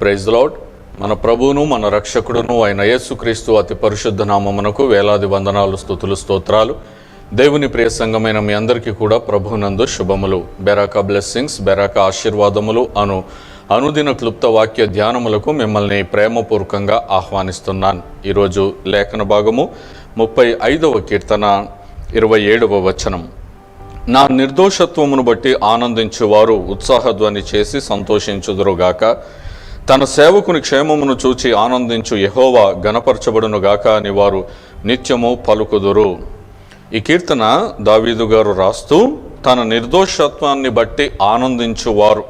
Praise lord మన ప్రభువును మన రక్షకుడును అయిన యేసుక్రీస్తు అతి పరిశుద్ధ నామమునకు వేలాది వందనాలు స్థుతులు స్తోత్రాలు. దేవుని ప్రియ సంఘమైన మీ అందరికీ కూడా ప్రభునందు శుభములు. బెరాక బ్లెస్సింగ్స్ బెరాక ఆశీర్వాదములు అను అనుదిన క్లుప్త వాక్య ధ్యానములకు మిమ్మల్ని ప్రేమపూర్వకంగా ఆహ్వానిస్తున్నాను. ఈరోజు లేఖన భాగము ముప్పై ఐదవ కీర్తన ఇరవై ఏడవ వచనం. నా నిర్దోషత్వమును బట్టి ఆనందించువారు ఉత్సాహధ్వని చేసి సంతోషించుదురుగాక. తన సేవకుని క్షేమమును చూచి ఆనందించు యహోవా గణపరచబడునుగాక అని వారు నిత్యము పలుకుదురు. ఈ కీర్తన దావీదు గారు రాస్తూ తన నిర్దోషత్వాన్ని బట్టి ఆనందించువారు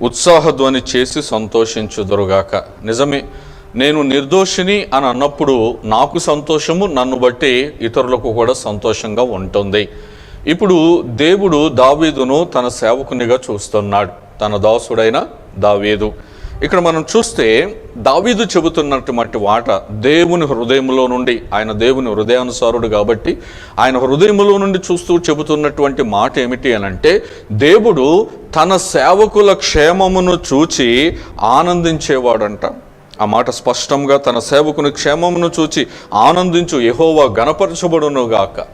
ఉత్సాహధ్వని చేసి సంతోషించుదురుగాక. నిజమే నేను నిర్దోషిని అని అన్నప్పుడు నాకు సంతోషము నన్ను బట్టి ఇతరులకు కూడా సంతోషంగా ఉంటుంది. ఇప్పుడు దేవుడు దావీదును తన సేవకునిగా చూస్తున్నాడు. తన దాసుడైన దావీదు. ఇక్కడ మనం చూస్తే దావీదు చెబుతున్నటువంటి మాట దేవుని హృదయంలో నుండి ఆయన దేవుని హృదయానుసారుడు కాబట్టి ఆయన హృదయంలో నుండి చూస్తూ చెబుతున్నటువంటి మాట ఏమిటి అని అంటే దేవుడు తన సేవకుల క్షేమమును చూచి ఆనందించేవాడంట. ఆ మాట స్పష్టంగా తన సేవకుని క్షేమమును చూచి ఆనందించు ఎహోవా గణపరచబడును గాక.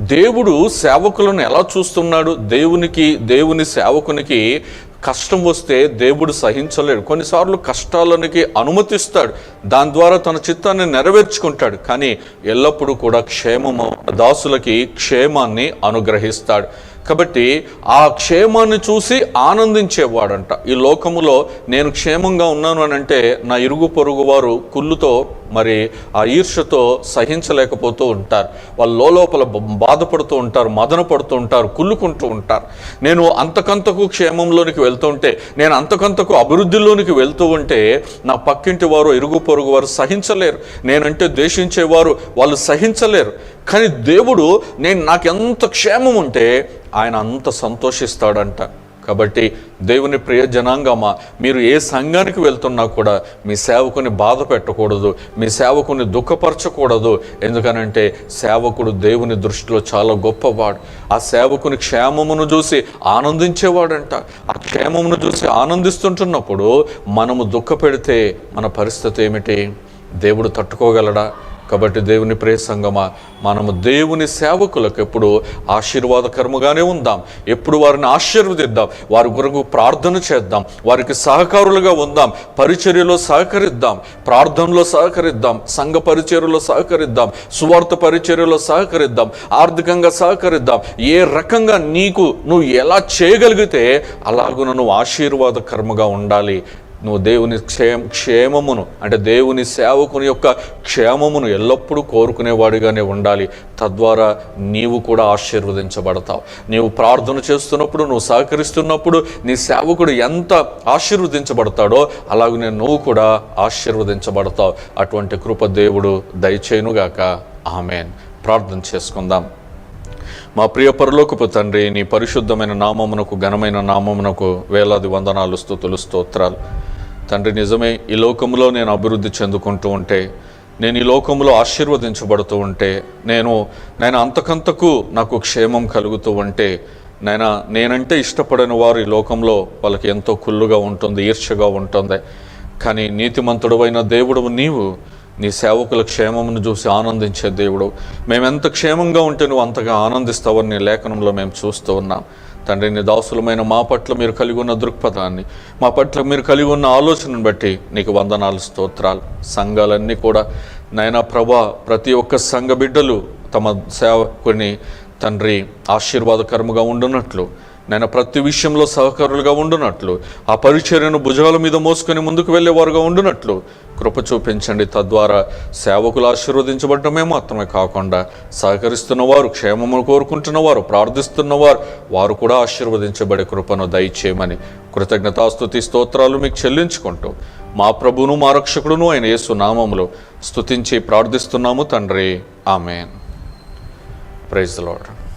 దేవుడు సేవకులను ఎలా చూస్తున్నాడు? దేవునికి దేవుని సేవకునికి కష్టం వస్తే దేవుడు సహించలేడు. కొన్నిసార్లు కష్టాలనికి అనుమతిస్తాడు. దాని ద్వారా తన చిత్తాన్ని నెరవేర్చుకుంటాడు. కానీ ఎల్లప్పుడూ కూడా క్షేమము దాసులకి క్షేమాన్ని అనుగ్రహిస్తాడు. కాబట్టి ఆ క్షేమాన్ని చూసి ఆనందించేవాడంట. ఈ లోకములో నేను క్షేమంగా ఉన్నాను అని అంటే నా ఇరుగు పొరుగు వారు కుళ్ళుతో మరి ఆ ఈర్ష్యతో సహించలేకపోతూ ఉంటారు. వాళ్ళు లోపల బాధపడుతూ ఉంటారు మదన పడుతూ ఉంటారు కుళ్ళుకుంటూ ఉంటారు. నేను అంతకంతకు క్షేమంలోనికి వెళ్తూ ఉంటే నేను అంతకంతకు అభివృద్ధిలోనికి వెళ్తూ ఉంటే నా పక్కింటి వారు ఇరుగు పొరుగు వారు సహించలేరు. నేనంటే ద్వేషించేవారు వాళ్ళు సహించలేరు. కానీ దేవుడు నేను నాకు ఎంత క్షేమం ఉంటే ఆయన అంత సంతోషిస్తాడంట. కాబట్టి దేవుని ప్రియ జనాంగమా మీరు ఏ సంఘానికి వెళ్తున్నా కూడా మీ సేవకుని బాధ పెట్టకూడదు మీ సేవకుని దుఃఖపరచకూడదు. ఎందుకనంటే సేవకుడు దేవుని దృష్టిలో చాలా గొప్పవాడు. ఆ సేవకుని క్షేమమును చూసి ఆనందించేవాడంట. ఆ క్షేమమును చూసి ఆనందిస్తుంటున్నప్పుడు మనము దుఃఖపెడితే మన పరిస్థితి ఏమిటి? దేవుడు తట్టుకోగలడా? కాబట్టి దేవుని ప్రేసంగమా మనము దేవుని సేవకులకు ఎప్పుడు ఆశీర్వాదకరముగానే ఉందాం. ఎప్పుడు వారిని ఆశీర్వదిద్దాం. వారి కొరకు ప్రార్థన చేద్దాం. వారికి సహకారులుగా ఉందాం. పరిచర్యలో సహకరిద్దాం. ప్రార్థనలో సహకరిద్దాం. సంఘ పరిచర్యలో సహకరిద్దాం. సువార్త పరిచర్యలో సహకరిద్దాం. ఆర్థికంగా సహకరిద్దాం. ఏ రకంగా నీకు నువ్వు ఎలా చేయగలిగితే అలాగున నువ్వు ఆశీర్వాదకరముగా ఉండాలి. నువ్వు దేవుని క్షేమ క్షేమమును అంటే దేవుని సేవకుని యొక్క క్షేమమును ఎల్లప్పుడూ కోరుకునేవాడిగానే ఉండాలి. తద్వారా నీవు కూడా ఆశీర్వదించబడతావు. నీవు ప్రార్థన చేస్తున్నప్పుడు నువ్వు సహకరిస్తున్నప్పుడు నీ సేవకుడు ఎంత ఆశీర్వదించబడతాడో అలాగనే నువ్వు కూడా ఆశీర్వదించబడతావు. అటువంటి కృప దేవుడు దయచేయునుగాక. ఆమెన్. ప్రార్థన చేసుకుందాం. మా ప్రియ పరలోకపు తండ్రి నీ పరిశుద్ధమైన నామమునకు ఘనమైన నామమునకు వేలాది వందనాలు స్థుతులు స్తోత్రాలు. తండ్రి నిజమే ఈ లోకంలో నేను అభివృద్ధి చెందుకుంటూ ఉంటే నేను ఈ లోకంలో ఆశీర్వదించబడుతూ ఉంటే నేను నేను అంతకంతకు నాకు క్షేమం కలుగుతూ ఉంటే నేను నేనంటే ఇష్టపడని వారు ఈ లోకంలో వాళ్ళకి ఎంతో కుళ్ళుగా ఉంటుంది ఈర్ష్యగా ఉంటుంది. కానీ నీతిమంతుడవైన దేవుడు నీవు నీ సేవకుల క్షేమమును చూసి ఆనందించే దేవుడు మేమెంత క్షేమంగా ఉంటే నువ్వు అంతగా ఆనందిస్తావని నీ లేఖనంలో మేము చూస్తూ ఉన్నాం. తండ్రి నీ దాసులమైన మా పట్ల మీరు కలిగి ఉన్న దృక్పథాన్ని మా పట్ల మీరు కలిగి ఉన్న ఆలోచనను బట్టి నీకు వందనాలు స్తోత్రాలు. సంఘాలన్నీ కూడా నైనా ప్రభా ప్రతి ఒక్క సంఘ బిడ్డలు తమ సేవకుని తండ్రి ఆశీర్వాదకరముగా ఉండున్నట్లు నేను ప్రతి విషయంలో సహకారులుగా ఉండునట్లు ఆ పరిచర్యను భుజాల మీద మోసుకొని ముందుకు వెళ్ళేవారుగా ఉండునట్లు. కృప చూపించండి. తద్వారా సేవకులు ఆశీర్వదించబడటమే మాత్రమే కాకుండా సహకరిస్తున్నవారు క్షేమమును కోరుకుంటున్నవారు ప్రార్థిస్తున్నవారు వారు కూడా ఆశీర్వదించబడే కృపను దయచేయమని కృతజ్ఞతాస్తుతి స్తోత్రాలు మీకు చెల్లించుకుంటూ మా ప్రభును మా రక్షకుడును ఆయన యేసు నామములో స్తుతించి ప్రార్థిస్తున్నాము తండ్రి. ఆమెన్. Praise lord